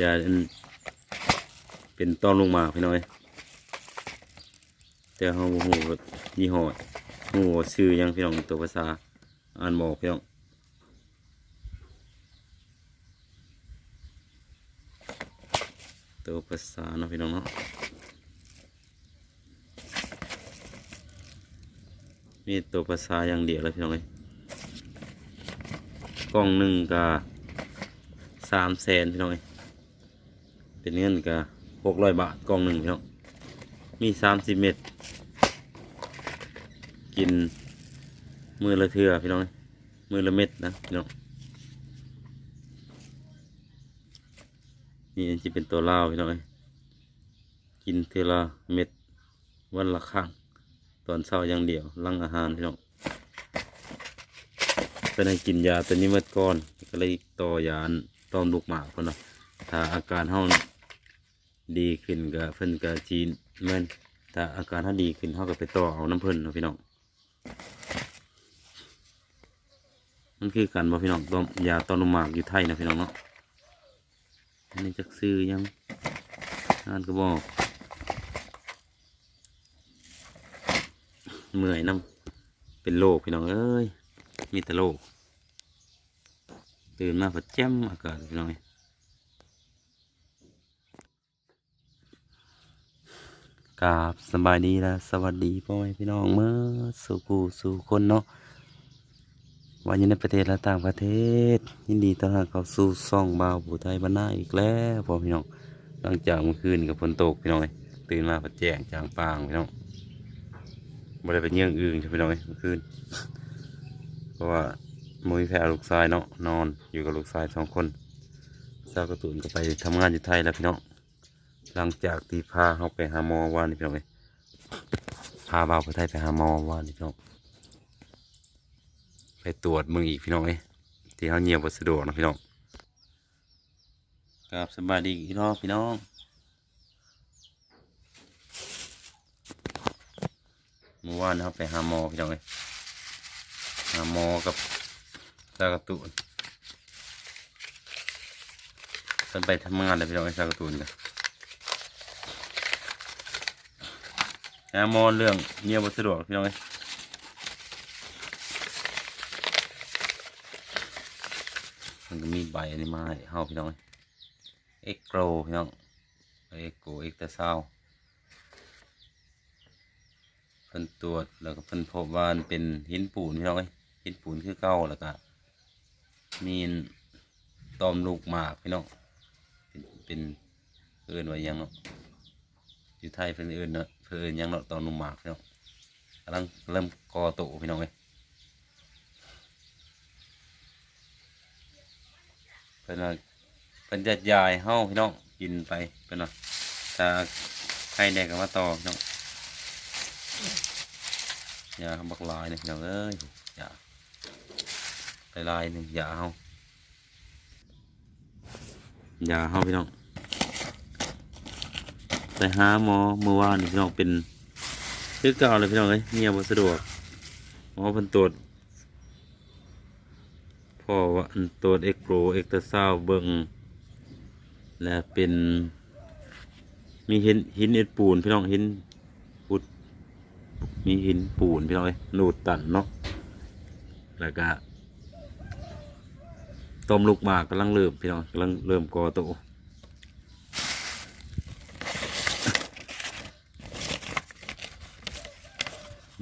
ยาเป็นต้อมลงมาพี่น้อย แต่เฮาบ่ฮู้ว่ายี่ห้อฮู้ว่าชื่อยังพี่น้องตัวภาษาอ่านบอกพี่น้องตัวภาษาเนาะพี่น้องเนาะมีตัวภาษาอย่างเดียวเลยพี่น้องเอ้ยกล่องหนึ่งก็สามแสนพี่น้องเอ้ย เป็นเงินก็หกร้อยบาทกล่องหนึ่งพี่น้องมีสามสิบเม็ดกินมือละเทือพี่น้องเมือละเม็ดนะพี่น้องนี่จะเป็นตัวเล้าพี่น้องกินเทือละเม็ดวันละครั้งตอนเช้าอย่างเดียวลังอาหารพี่น้องเป็นให้กินยาตัวนี้เมื่อก่อนก็เลยต่อยาต้อมลูกหมากคนนะถ้าอาการเฮา ดีขึ้นก็เพิ่นก็จีนแม่นถ้าอาการเฮาดีขึ้นเฮาก็ไปต่อเอาน้ำเพิ่นเนาะพี่น้องมันคือกันบ่พี่น้องต้มยาต้อมลูกหมากอยู่ไทยนะพี่น้องเนาะอันนี้จักซื้อยังอ่านก็บอกเมื่อยน้ำเป็นโรคพี่น้องเอ้ยมีแต่โรคตื่นมาผัดแจ่มอากาศพี่น้องเอ้ย กราบสบายดีและสวัสดีพ่อแม่พี่น้องเมื่อสู่กูสู่คนเนาะวันอยู่ในประเทศและต่างประเทศ ยินดีต้อนรับเข้าสู่ซ่องบาวผู้ไทยบ้านนาอีกแล้วพ่อพี่น้องหลังจากเมื่อคืนกับฝนตกพี่น้องตื่นมาผัดแจ้งจางปางพี่น้องบ่ได้ไปเยี่ยงอื่นใช่ไหมน้อยเมื่อคืนเพราะว่ามุ้ยแพ้ลูกชายเนาะนอนอยู่กับลูกชายสองคนสาวกระตูนก็ไปทำงานอยู่ไทยแล้วพี่น้อง หลังจากที่พาเขาไปหาหมอวานนี่พี่น้องเอ้ยพาบ่าวไปไทยไปหาหมอวานนี่พี่น้องไปตรวจมึงอีกพี่น้องเอ้ยที่เขาเงียบสะดวกนะพี่น้องกับสบายดีอีกรอบพี่น้องเมื่อวานเขาไปหาหมอพี่น้องเลยหาหมอกับซากระตูนเพิ่นไปทำงานเลยพี่น้องไอ้ซากระตูนกัน หามอเรื่องเงียบบ่สะดวกพี่น้องเลยมันก็มีใบอันนี้มาให้เฮาพี่น้องเลยเอ็กโกรพี่น้องเอ็กโกเอ็กตาซาวเพิ่นตรวจแล้วก็เพิ่นพบว่าเป็นหินปูนพี่น้องเอ้ยหินปูนคือเก่าแล้วก็มีตอมลูกหมากพี่น้องเป็นเป็นเอิ้นว่าหยังเนาะอยู่ไทยเพิ่นเอิ้นเนาะ เพิ่นเอิ้นหยังเนาะตอมลูกหมากพี่น้องกำลังเริ่มกอโตพี่น้องเอ้ยเพิ่นว่าเพิ่นจะยายเฮาพี่น้องกินไปเพิ่นว่าถ้าใครแดกก็มาต่อพี่น้องยาบักลายเนี่ยพี่น้องเอ้ยยาลายลายหนึ่งยาเฮายาเฮาพี่น้อง ไปหาหมอเมื่อวานนี่พี่น้องเป็นคือเก่าเลยพี่น้องเอ้ยเมียบ่สะดวกหมอเพิ่นตรวจพ่อว่าอันตรวจเอ็กโรเอ็กตราซาวเบิ่งและเป็นมีหินหินเอ็ดปูนพี่น้องหินพุดมีหินปูนพี่น้องเอ้ยหนูดตันเนาะแล้วก็ต้มลูกหมากกำลังเริ่มพี่น้องกำลังเริ่มก่อโต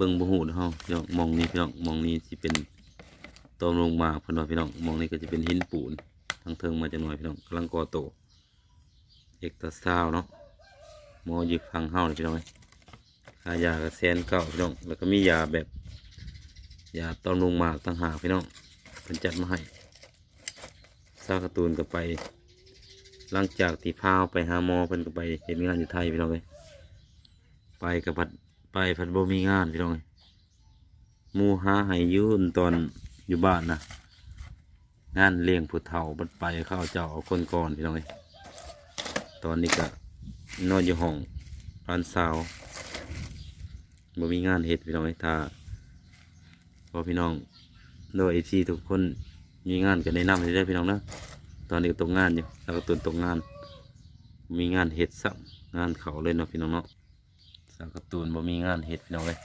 บิ่งบ่หูเฮาพี่น้องมองนี้พี่น้องมองนี้สิเป็นต้มลูกหมาพิ่นว่าพี่น้องมองนี้ก็จะเป็นหินปูนทางเทิงมาจักหน่อยพี่น้องกำลังก่อโตเอกตาซาวเนาะมอยู่ฟังเฮาเลยพี่น้องยขายากับแซนเก่าพี่น้องแล้วก็มียาแบบยาตอนลงมาต่างหากพี่น้องเพิ่นจัดมาให้ซากการ์ตูนก็ไป หลังจากที่พาวไปหาหมอเพิ่นก็ไปเห็นงานอยู่ไทยพี่น้องเลยไปกับพัด ไปพัดบ่มีงานพี่น้องมูหาห้อยืนตอนอยู่บ้านนะงานเลี้ยงผู้เฒ่าบัดไปเข้าเจ้าเอาคนก่อนพี่น้องเลยตอนนี้ก็นอนอยู่ห้องร้านสาวบ่มีงานเฮ็ดพี่น้องเอ้ยถ้าพอพี่น้องโดยทีทุกคนมีงานก็แนะนำให้ได้พี่น้องนะตอนนี้ก็ตกงานอยู่แล้วก็ตุนตกงาน มีงานเฮ็ดซ้ำงานเขาเลยเนาะพี่น้องเนาะาวการ์ตูนบ่มีงานเฮ็ดพี่น้องเลย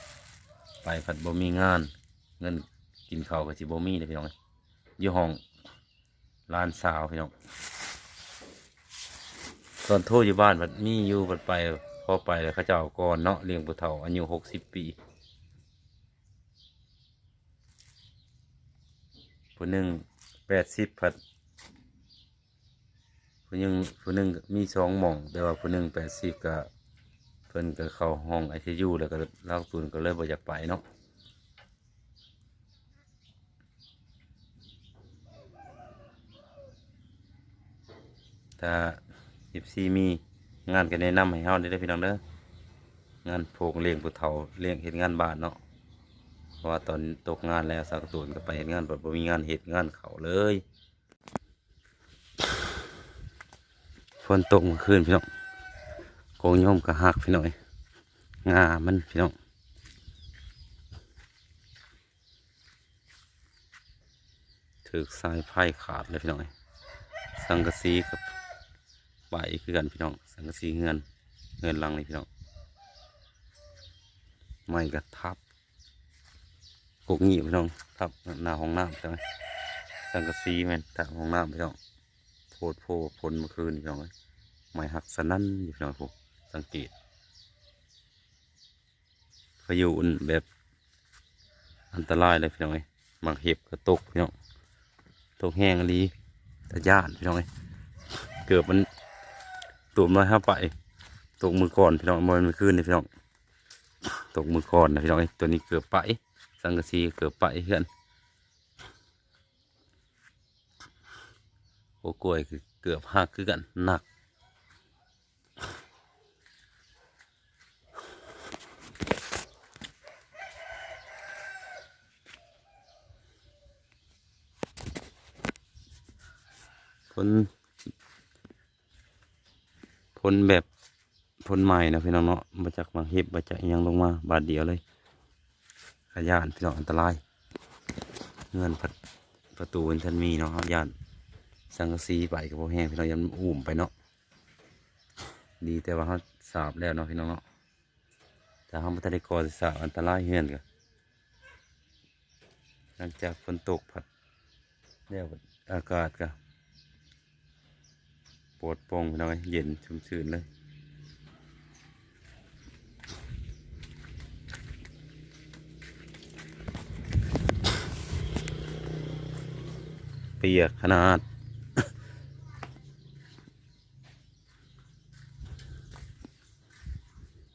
ไปผัดบ่มีงาน เงินกินข้าวก็สิบ่มีเลยพี่น้องเลยอยู่ห้องร้านสาวพี่น้องตอนโทรอยู่บ้านบัดมีอยู่บัดไปพอไปแล้วเขาเจ้าก่อนเนาะเลี้ยงผู้เฒ่าอายุหกสิบปีผู้หนึ่งแปดสิบผัดผู้หนึงผู้หนึ่งมีสองหม่อง แต่ว่าผู้หนึ่งแปดสิบก็เพิ่นก็เข้าห้องไอซียูแล้วก็ล่าตูนก็เลยบ่อยากไปเนาะถ้าสิบซีมีงานก็แนะนำให้เฮาได้พี่น้องเด้องานโพกเลี้ยงผู้เฒ่าเลี้ยงเฮ็ดงานบ้านเนาะเพราะว่าตอนตกงานแล้วสักตูนก็ไปเฮ็ดงานแบบบ่มีงานเฮ็ดงานเขาเลยฝนตกเมื่อคืนพี่น้อง โกงโยมกระหักพี่น้อยงามันพี่น้องถือสายไพ่ขาดเลยพี่น้อยสังกะสีกับใบคือกันพี่น้อง สังกะสีเงินเงินลังเลยพี่น้องไม่กระทับกกงีพี่น้องทับหน้าห้องน้ำใช่ไหมสังกะสีแม่นทับห้องน้ำพี่น้องโพดโพพลเมื่อคืนพี่น้องเอ้ยไม้หักสนั่นอยู่พี่น้องผม สังเกตพายุอุ่นแบบอันตรายเลยพี่น้องเอ้ยมักเห็บก็ตกพี่น้องตกแห้งอีหลีตะย่านพี่น้องเอ้เกือบมันตุ่มน้อยห้าไปตกมือก่อนพี่น้องมันมื่อคืนนี่พี่น้องตกมือก่อนนะพี่น้องเอ้ตัวนี้เกือบไปสังกะสีเกือบไปเพื่อนโอ้กล้วยคือเกือบหักคือกันหนัก ผลผลแบบผลใหม่นะพี่น้องเนาะมาจากมาเห็บมาจากยังลงมา บาดเดียวเลยขยานพี่น้องอันตราย เงินประประตูมันทันมีเนาะครับยานสังกะสีไปกับพวกแห้งพี่น้องยันอุ่มไปเนาะดีแต่ว่าเขาสาบแล้วเนาะพี่น้องเนาะแต่เขาไม่ได้ก่อสาบอันตรายเฮือนกันหลังจากฝนตกผัดแล้วอากาศก็ ปวดโปร่งพี่น้องเยเย็นชุ่มชื่นเลยเปียกขนาด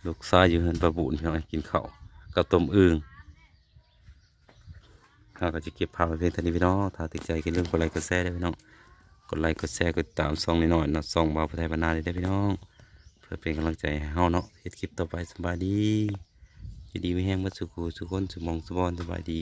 ลูกชายอยู่เฮือนประบุญพี่น้องกินข้าวกับต้มอึ่งข้าก็จะเก็บภาพไว้เพียงเท่านี้พี่น้องถ้าติดใจก็เรื่องกดไลค์กดแชร์ได้พี่น้อง กดไลค์กดแชร์กดตามซองนิดหน่อยนะซองบาวพุทธไทยบรรณาได้เด้พี่น้อง เพื่อเป็นกำลังใจให้เฮาเนาะเฮ็ดคลิปต่อไปสบายดียินดีไม่แห้งเมื่อสุขสุขคนสุมองสุบอนสบายดี